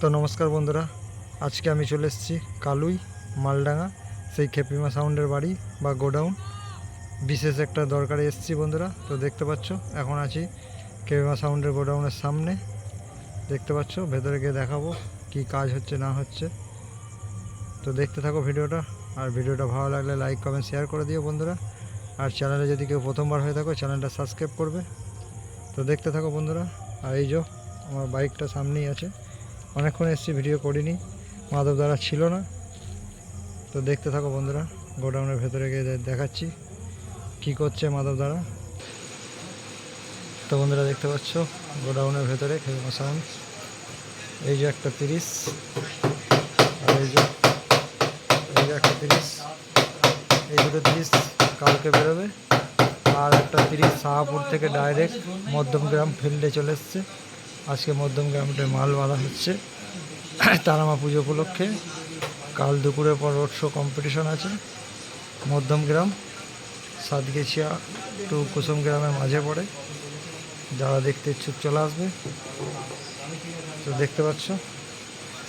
তো নমস্কার বন্ধুরা, আজকে আমি চলে এসেছি কালুই, মালডাঙ্গা, সেই খেপিমা সাউন্ডের বাড়ি বা গোডাউন। বিশেষ একটা দরকারে এসেছি বন্ধুরা, তো দেখতে পাচ্ছ, এখন আছি খেপিমা সাউন্ডের গোডাউনের সামনে। দেখতে পাচ্ছ, ভেতরে গিয়ে দেখাবো কি কাজ হচ্ছে, না হচ্ছে। তো দেখতে থাকো ভিডিওটা, আর ভিডিওটা ভালো লাগলে লাইক, কমেন্ট, শেয়ার করে দিও বন্ধুরা। আর চ্যানেলে যদি কেউ প্রথমবার হয়ে থাকো, চ্যানেলটা সাবস্ক্রাইব করবে। তো দেখতে থাকো বন্ধুরা, আর এই যে আমার বাইকটা সামনেই আছে। অনেকক্ষণ এসেছি ভিডিও করিনি। মাধব দ্বারা ছিল না। তো দেখতে থাকো বন্ধুরা, গোডাউনের ভেতরে গিয়ে দেখাচ্ছি কি করছে মাধব দ্বারা তো বন্ধুরা দেখতে পাচ্ছ, গোডাউনের ভেতরে সাউন্ড এই যে একটা তিরিশ, আর এই যে এই যে একটা তিরিশ, এই দুটো তিরিশ কালকে বেরোবে। আর একটা তিরিশ শাহাপুর থেকে ডাইরেক্ট মধ্যমগ্রাম ফিল্ডে চলে এসছে। আজকে মধ্যমগ্রামে মাল বাঁধা হচ্ছে। তারামা পুজো উপলক্ষে কাল দুপুরের পর রোড শো কম্পিটিশন আছে। মধ্যমগ্রাম সাতগেছিয়া টু কুসুম গ্রামের মাঝে পড়ে। যারা দেখতে ইচ্ছুক চলে আসবে। তো দেখতে পাচ্ছ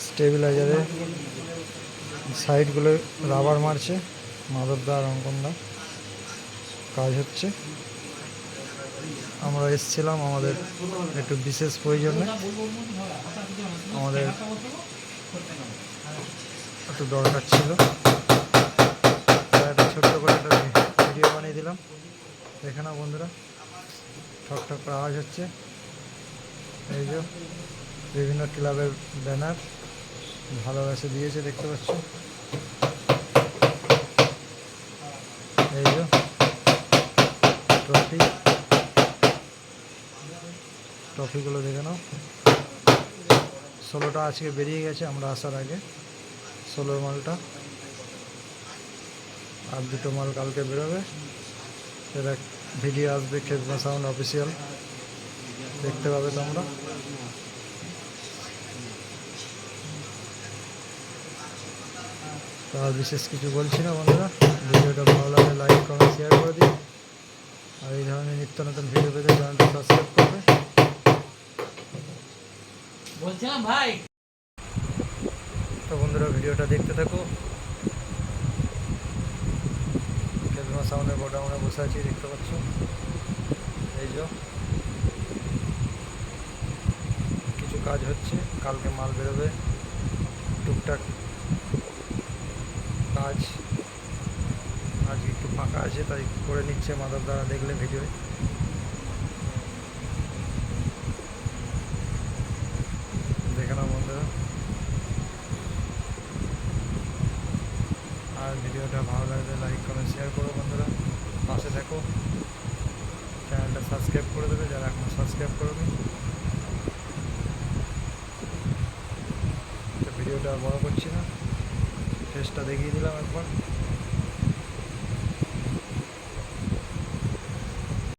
স্টেবিলাইজারে সাইডগুলো রাবার মারছে। মাদরদা আর কাজ হচ্ছে। আমরা এসেছিলাম, আমাদের একটু বিশেষ প্রয়োজনে। আমাদের একটু দরকার ছিল। একটা ছোট্ট করে একটা ভিডিও বানিয়ে দিলাম। দেখে না বন্ধুরা ঠক ঠক করে আওয়াজ হচ্ছে। এই যে, বিভিন্ন ক্লাবের ব্যানার ভালোবাসে দিয়েছে, দেখতে পাচ্ছ এই যে ট্রফি ট্রফিগুলো দেখে নাও। ষোলোটা আজকে বেরিয়ে গেছে, আমরা আসার আগে। ষোলোর মালটা। আর দুটো মাল কালকে বেরোবে। সেটা ভিডিও আসবে খেজমা সাউন্ড অফিসিয়াল। দেখতে পাবে তোমরা। আর বিশেষ কিছু বলছি না বন্ধুরা। ভিডিওটা ভালো লাগলে লাইক কমেন্ট শেয়ার করে দিই আর এই ধরনের নিত্য নতুন ভিডিও পেতে চ্যানেলটা সাবস্ক্রাইব করবে। বলছিলাম, ভাই। তো বন্ধুরা, ভিডিওটা দেখতে থাকো। খেজমা সাউন্ডের গোডাউনে বসে আছি, দেখতে পাচ্ছ। এই যে, কিছু কাজ হচ্ছে, কালকে মাল বেরোবে। টুকটাক কাজ আজকে একটু ফাঁকা আছে, তাই করে নিচ্ছে মাদার দ্বারা দেখলে ভিডিও দেখে নাও বন্ধুরা আর ভিডিওটা ভালো লাগলে লাইক কমেন্ট শেয়ার করো বন্ধুরা। পাশে থাকো। চ্যানেলটা সাবস্ক্রাইব করে দেবে যারা এখনও সাবস্ক্রাইব করবে ভিডিওটা বড় করছি না। শেষটা দেখিয়ে দিলাম একবার।